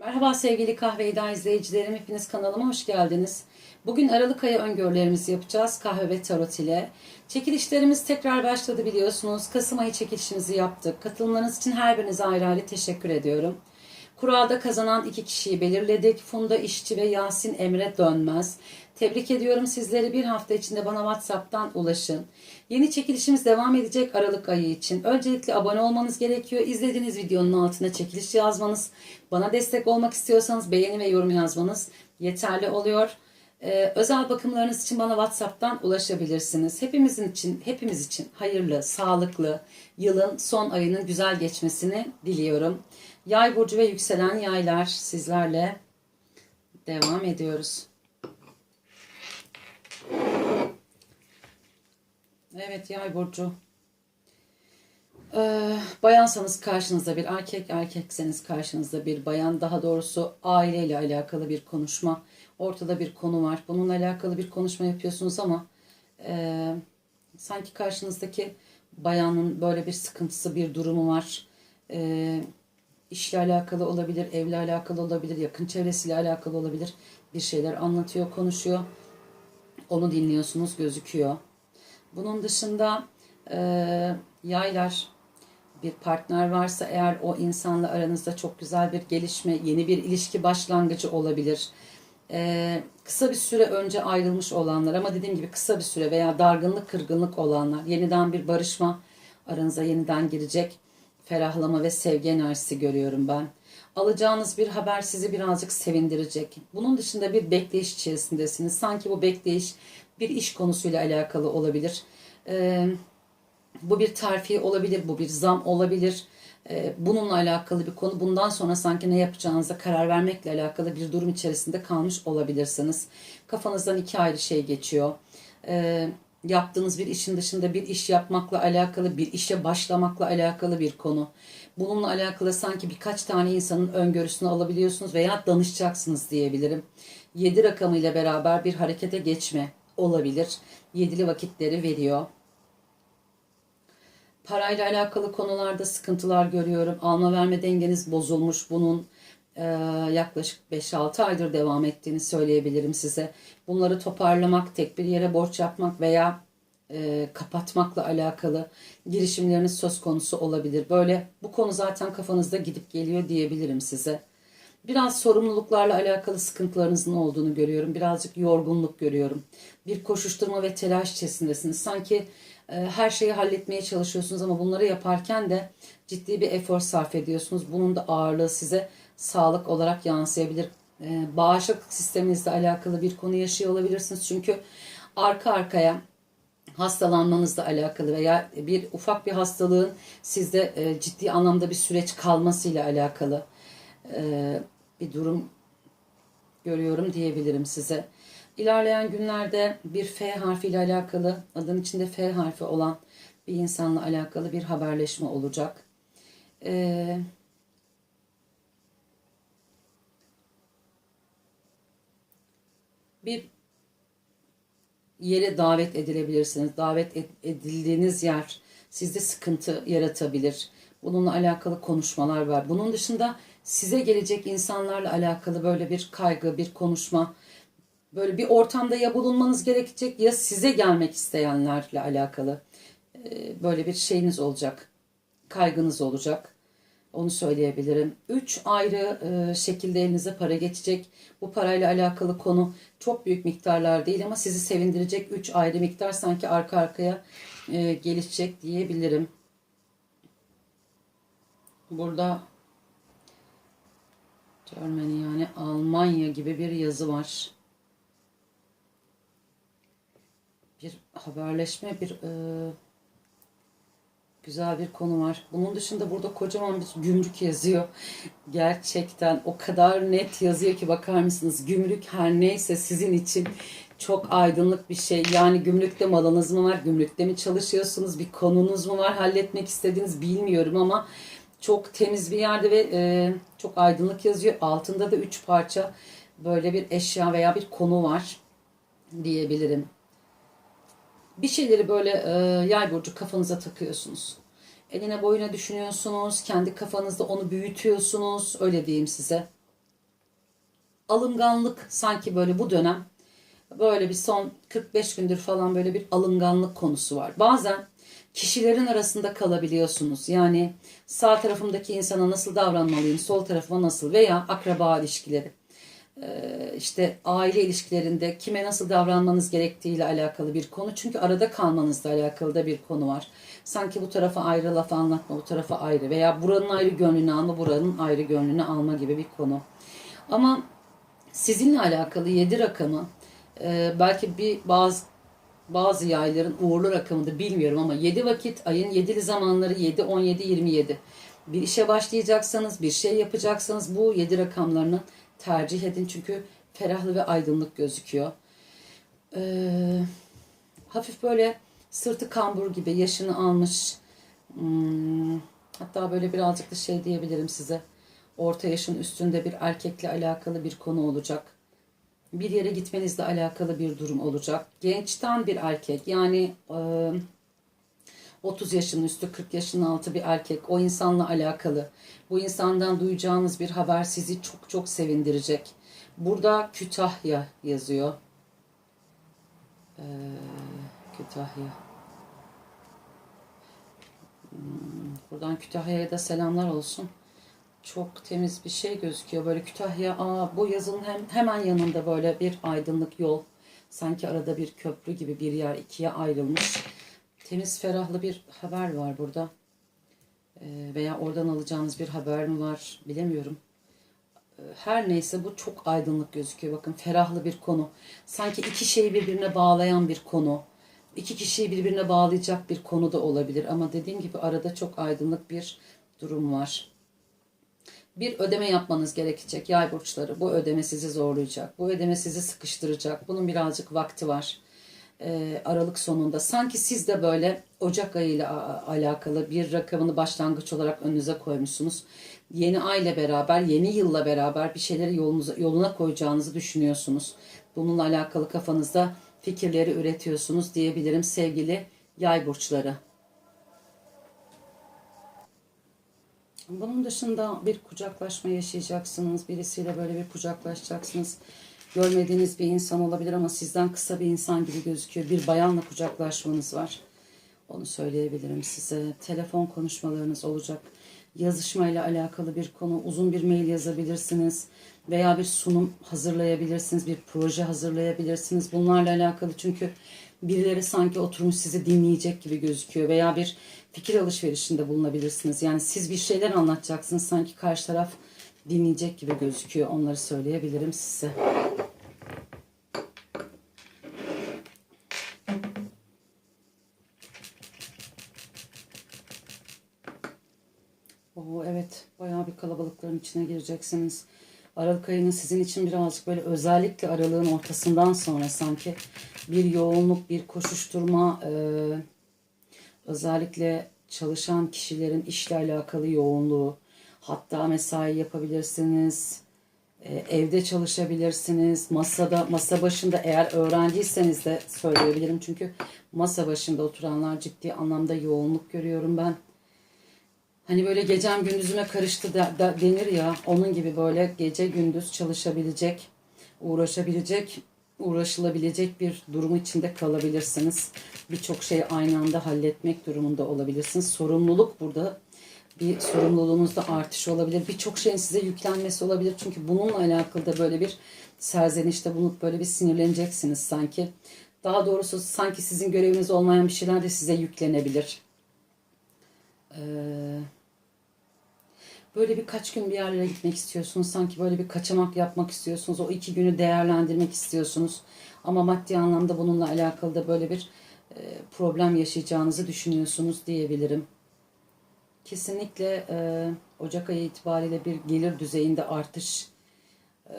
Merhaba sevgili Kahve İda izleyicilerim. Hepiniz kanalıma hoş geldiniz. Bugün Aralık ayı öngörülerimizi yapacağız kahve ve tarot ile. Çekilişlerimiz tekrar başladı biliyorsunuz. Kasım ayı çekilişimizi yaptık. Katılımlarınız için her birinize ayrı ayrı teşekkür ediyorum. Kuralda kazanan iki kişiyi belirledik. Funda İşçi ve Yasin Emre Dönmez. Tebrik ediyorum sizleri. Bir hafta içinde bana WhatsApp'tan ulaşın. Yeni çekilişimiz devam edecek Aralık ayı için. Öncelikle abone olmanız gerekiyor. İzlediğiniz videonun altına çekiliş yazmanız. Bana destek olmak istiyorsanız beğeni ve yorum yazmanız yeterli oluyor. Ee, özel bakımlarınız için bana WhatsApp'tan ulaşabilirsiniz. Hepimizin için, hepimiz için hayırlı, sağlıklı, yılın son ayının güzel geçmesini diliyorum. Yay burcu ve yükselen yaylar sizlerle devam ediyoruz. Evet yay burcu. Ee, bayansanız karşınızda bir erkek, erkekseniz karşınızda bir bayan. Daha doğrusu aileyle alakalı bir konuşma. Ortada bir konu var. Bununla alakalı bir konuşma yapıyorsunuz ama e, sanki karşınızdaki bayanın böyle bir sıkıntısı, bir durumu var. E, işle alakalı olabilir, evle alakalı olabilir, yakın çevresiyle alakalı olabilir. Bir şeyler anlatıyor, konuşuyor. Onu dinliyorsunuz, gözüküyor. Bunun dışında e, yaylar bir partner varsa eğer o insanla aranızda çok güzel bir gelişme, yeni bir ilişki başlangıcı olabilir. E, kısa bir süre önce ayrılmış olanlar ama dediğim gibi kısa bir süre veya dargınlık, kırgınlık olanlar yeniden bir barışma aranıza yeniden girecek ferahlama ve sevgi enerjisi görüyorum ben. Alacağınız bir haber sizi birazcık sevindirecek. Bunun dışında bir bekleyiş içerisindesiniz. Sanki bu bekleyiş bir iş konusuyla alakalı olabilir. Ee, bu bir terfi olabilir, bu bir zam olabilir. Ee, bununla alakalı bir konu. Bundan sonra sanki ne yapacağınıza karar vermekle alakalı bir durum içerisinde kalmış olabilirsiniz. Kafanızdan iki ayrı şey geçiyor. Ee, yaptığınız bir işin dışında bir iş yapmakla alakalı, bir işe başlamakla alakalı bir konu. Bununla alakalı sanki birkaç tane insanın öngörüsünü alabiliyorsunuz veya danışacaksınız diyebilirim. 7 rakamıyla beraber bir harekete geçme olabilir. Yedili vakitleri veriyor. Parayla alakalı konularda sıkıntılar görüyorum. Alma verme dengeniz bozulmuş. Bunun e, yaklaşık 5-6 aydır devam ettiğini söyleyebilirim size. Bunları toparlamak, tek bir yere borç yapmak veya e, kapatmakla alakalı girişimleriniz söz konusu olabilir. Böyle bu konu zaten kafanızda gidip geliyor diyebilirim size. Biraz sorumluluklarla alakalı sıkıntılarınızın olduğunu görüyorum. Birazcık yorgunluk görüyorum. Bir koşuşturma ve telaş içerisindesiniz. Sanki e, her şeyi halletmeye çalışıyorsunuz ama bunları yaparken de ciddi bir efor sarf ediyorsunuz. Bunun da ağırlığı size sağlık olarak yansıyabilir. E, bağışıklık sisteminizle alakalı bir konu yaşıyor olabilirsiniz. Çünkü arka arkaya hastalanmanızla alakalı veya bir ufak bir hastalığın sizde e, ciddi anlamda bir süreç kalmasıyla alakalı e, bir durum görüyorum diyebilirim size. İlerleyen günlerde bir F harfiyle alakalı, adın içinde F harfi olan bir insanla alakalı bir haberleşme olacak. Eee bir yere davet edilebilirsiniz. Davet edildiğiniz yer sizde sıkıntı yaratabilir. Bununla alakalı konuşmalar var. Bunun dışında size gelecek insanlarla alakalı böyle bir kaygı, bir konuşma, böyle bir ortamda ya bulunmanız gerekecek ya size gelmek isteyenlerle alakalı böyle bir şeyiniz olacak. Kaygınız olacak. Onu söyleyebilirim. Üç ayrı e, şekilde elinize para geçecek. Bu parayla alakalı konu çok büyük miktarlar değil ama sizi sevindirecek üç ayrı miktar sanki arka arkaya e, gelişecek diyebilirim. Burada Germany yani Almanya gibi bir yazı var. Bir haberleşme, bir e, güzel bir konu var. Bunun dışında burada kocaman bir gümrük yazıyor. Gerçekten o kadar net yazıyor ki bakar mısınız? Gümrük her neyse sizin için çok aydınlık bir şey. Yani gümrükte malınız mı var? Gümrükte mi çalışıyorsunuz? Bir konunuz mu var? Halletmek istediğiniz bilmiyorum ama çok temiz bir yerde ve e, çok aydınlık yazıyor. Altında da üç parça böyle bir eşya veya bir konu var diyebilirim bir şeyleri böyle e, yay burcu kafanıza takıyorsunuz. Eline boyuna düşünüyorsunuz. Kendi kafanızda onu büyütüyorsunuz. Öyle diyeyim size. alınganlık sanki böyle bu dönem böyle bir son 45 gündür falan böyle bir alınganlık konusu var. Bazen kişilerin arasında kalabiliyorsunuz. Yani sağ tarafımdaki insana nasıl davranmalıyım, sol tarafıma nasıl veya akraba ilişkileri. Ee, işte aile ilişkilerinde kime nasıl davranmanız gerektiğiyle alakalı bir konu. Çünkü arada kalmanızla alakalı da bir konu var. Sanki bu tarafa ayrı laf anlatma, bu tarafa ayrı veya buranın ayrı gönlünü alma, buranın ayrı gönlünü alma gibi bir konu. Ama sizinle alakalı 7 rakamı e, belki bir bazı bazı yayların uğurlu rakamı da bilmiyorum ama 7 vakit ayın 7'li zamanları 7, 17, 27. Bir işe başlayacaksanız, bir şey yapacaksanız bu 7 rakamlarını tercih edin. Çünkü ferahlı ve aydınlık gözüküyor. Ee, hafif böyle sırtı kambur gibi yaşını almış. Hmm, hatta böyle birazcık da şey diyebilirim size. Orta yaşın üstünde bir erkekle alakalı bir konu olacak bir yere gitmenizle alakalı bir durum olacak. Gençten bir erkek yani e, 30 yaşının üstü 40 yaşının altı bir erkek o insanla alakalı. Bu insandan duyacağınız bir haber sizi çok çok sevindirecek. Burada Kütahya yazıyor. Ee, Kütahya. Hmm, buradan Kütahya'ya da selamlar olsun çok temiz bir şey gözüküyor. Böyle Kütahya, aa, bu yazının hem, hemen yanında böyle bir aydınlık yol. Sanki arada bir köprü gibi bir yer ikiye ayrılmış. Temiz, ferahlı bir haber var burada. Ee, veya oradan alacağınız bir haber mi var bilemiyorum. Ee, her neyse bu çok aydınlık gözüküyor. Bakın ferahlı bir konu. Sanki iki şeyi birbirine bağlayan bir konu. İki kişiyi birbirine bağlayacak bir konu da olabilir. Ama dediğim gibi arada çok aydınlık bir durum var bir ödeme yapmanız gerekecek yay burçları. Bu ödeme sizi zorlayacak. Bu ödeme sizi sıkıştıracak. Bunun birazcık vakti var. Ee, Aralık sonunda. Sanki siz de böyle Ocak ayı ile alakalı bir rakamını başlangıç olarak önünüze koymuşsunuz. Yeni ay beraber, yeni yılla beraber bir şeyleri yolunuza, yoluna koyacağınızı düşünüyorsunuz. Bununla alakalı kafanızda fikirleri üretiyorsunuz diyebilirim sevgili yay burçları. Bunun dışında bir kucaklaşma yaşayacaksınız. Birisiyle böyle bir kucaklaşacaksınız. Görmediğiniz bir insan olabilir ama sizden kısa bir insan gibi gözüküyor. Bir bayanla kucaklaşmanız var. Onu söyleyebilirim size. Telefon konuşmalarınız olacak. Yazışmayla alakalı bir konu. Uzun bir mail yazabilirsiniz. Veya bir sunum hazırlayabilirsiniz. Bir proje hazırlayabilirsiniz. Bunlarla alakalı çünkü birileri sanki oturmuş sizi dinleyecek gibi gözüküyor. Veya bir fikir alışverişinde bulunabilirsiniz. Yani siz bir şeyler anlatacaksınız sanki karşı taraf dinleyecek gibi gözüküyor. Onları söyleyebilirim size. Oo, evet bayağı bir kalabalıkların içine gireceksiniz. Aralık ayının sizin için birazcık böyle özellikle aralığın ortasından sonra sanki bir yoğunluk, bir koşuşturma, e, özellikle çalışan kişilerin işle alakalı yoğunluğu, hatta mesai yapabilirsiniz, e, evde çalışabilirsiniz, masada, masa başında eğer öğrenciyseniz de söyleyebilirim. Çünkü masa başında oturanlar ciddi anlamda yoğunluk görüyorum ben. Hani böyle gecem gündüzüme karıştı da, da, denir ya, onun gibi böyle gece gündüz çalışabilecek, uğraşabilecek uğraşılabilecek bir durum içinde kalabilirsiniz. Birçok şeyi aynı anda halletmek durumunda olabilirsiniz. Sorumluluk burada bir sorumluluğunuzda artış olabilir. Birçok şeyin size yüklenmesi olabilir. Çünkü bununla alakalı da böyle bir serzenişte bulunup böyle bir sinirleneceksiniz sanki. Daha doğrusu sanki sizin göreviniz olmayan bir şeyler de size yüklenebilir. Eee böyle birkaç gün bir yerlere gitmek istiyorsunuz. Sanki böyle bir kaçamak yapmak istiyorsunuz. O iki günü değerlendirmek istiyorsunuz. Ama maddi anlamda bununla alakalı da böyle bir e, problem yaşayacağınızı düşünüyorsunuz diyebilirim. Kesinlikle e, Ocak ayı itibariyle bir gelir düzeyinde artış. E,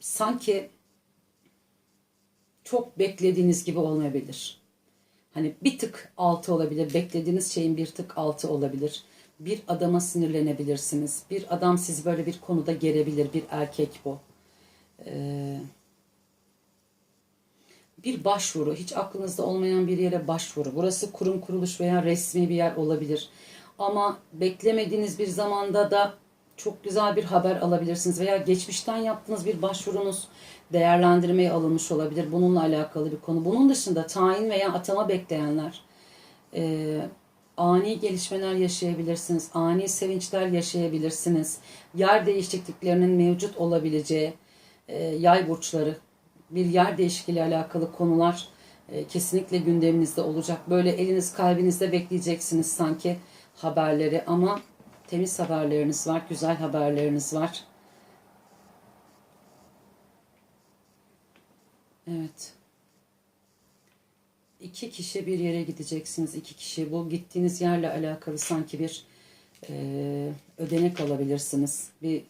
sanki çok beklediğiniz gibi olmayabilir. Hani bir tık altı olabilir. Beklediğiniz şeyin bir tık altı olabilir bir adama sinirlenebilirsiniz. Bir adam sizi böyle bir konuda gerebilir. Bir erkek bu. Ee, bir başvuru, hiç aklınızda olmayan bir yere başvuru. Burası kurum kuruluş veya resmi bir yer olabilir. Ama beklemediğiniz bir zamanda da çok güzel bir haber alabilirsiniz veya geçmişten yaptığınız bir başvurunuz değerlendirmeye alınmış olabilir. Bununla alakalı bir konu. Bunun dışında tayin veya atama bekleyenler e, ani gelişmeler yaşayabilirsiniz. Ani sevinçler yaşayabilirsiniz. Yer değişikliklerinin mevcut olabileceği e, yay burçları, bir yer değişikliğiyle alakalı konular e, kesinlikle gündeminizde olacak. Böyle eliniz kalbinizde bekleyeceksiniz sanki haberleri ama temiz haberleriniz var, güzel haberleriniz var. Evet. İki kişi bir yere gideceksiniz. İki kişi. Bu gittiğiniz yerle alakalı sanki bir e, ödenek alabilirsiniz. Bir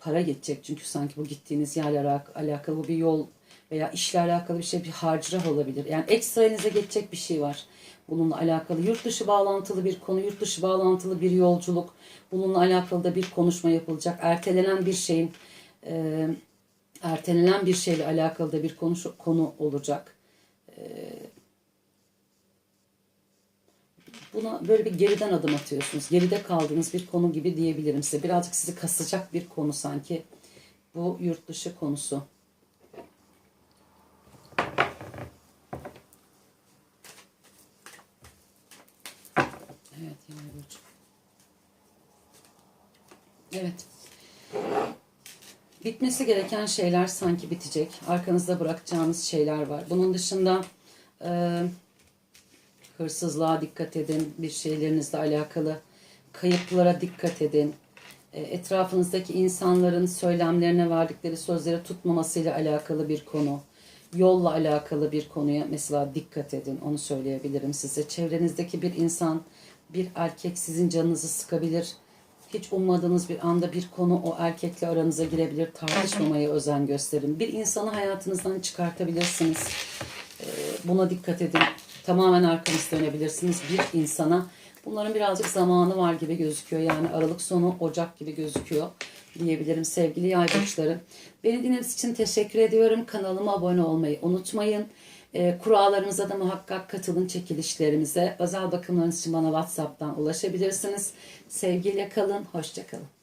para geçecek çünkü sanki bu gittiğiniz yerle alak- alakalı bir yol veya işle alakalı bir şey bir harcırah olabilir. Yani ekstra elinize geçecek bir şey var. Bununla alakalı yurt dışı bağlantılı bir konu, yurt dışı bağlantılı bir yolculuk. Bununla alakalı da bir konuşma yapılacak. Ertelenen bir şeyin e, ertelenen bir şeyle alakalı da bir konu, konu olacak. Buna böyle bir geriden adım atıyorsunuz. Geride kaldığınız bir konu gibi diyebilirim size. Birazcık sizi kasacak bir konu sanki. Bu yurt dışı konusu. Evet, burcu. Evet. Bitmesi gereken şeyler sanki bitecek. Arkanızda bırakacağınız şeyler var. Bunun dışında e, hırsızlığa dikkat edin. Bir şeylerinizle alakalı kayıplara dikkat edin. E, etrafınızdaki insanların söylemlerine verdikleri sözleri tutmamasıyla alakalı bir konu. Yolla alakalı bir konuya mesela dikkat edin. Onu söyleyebilirim size. Çevrenizdeki bir insan, bir erkek sizin canınızı sıkabilir. Hiç ummadığınız bir anda bir konu o erkekle aranıza girebilir. Tartışmamaya özen gösterin. Bir insanı hayatınızdan çıkartabilirsiniz. Ee, Buna dikkat edin. Tamamen arkanızı dönebilirsiniz bir insana. Bunların birazcık zamanı var gibi gözüküyor. Yani Aralık sonu Ocak gibi gözüküyor diyebilirim sevgili yay burçları. Beni dinlediğiniz için teşekkür ediyorum. Kanalıma abone olmayı unutmayın. Ee, kurallarımıza da muhakkak katılın çekilişlerimize. Özel bakımlarınız için bana WhatsApp'tan ulaşabilirsiniz. Sevgiyle kalın, hoşçakalın.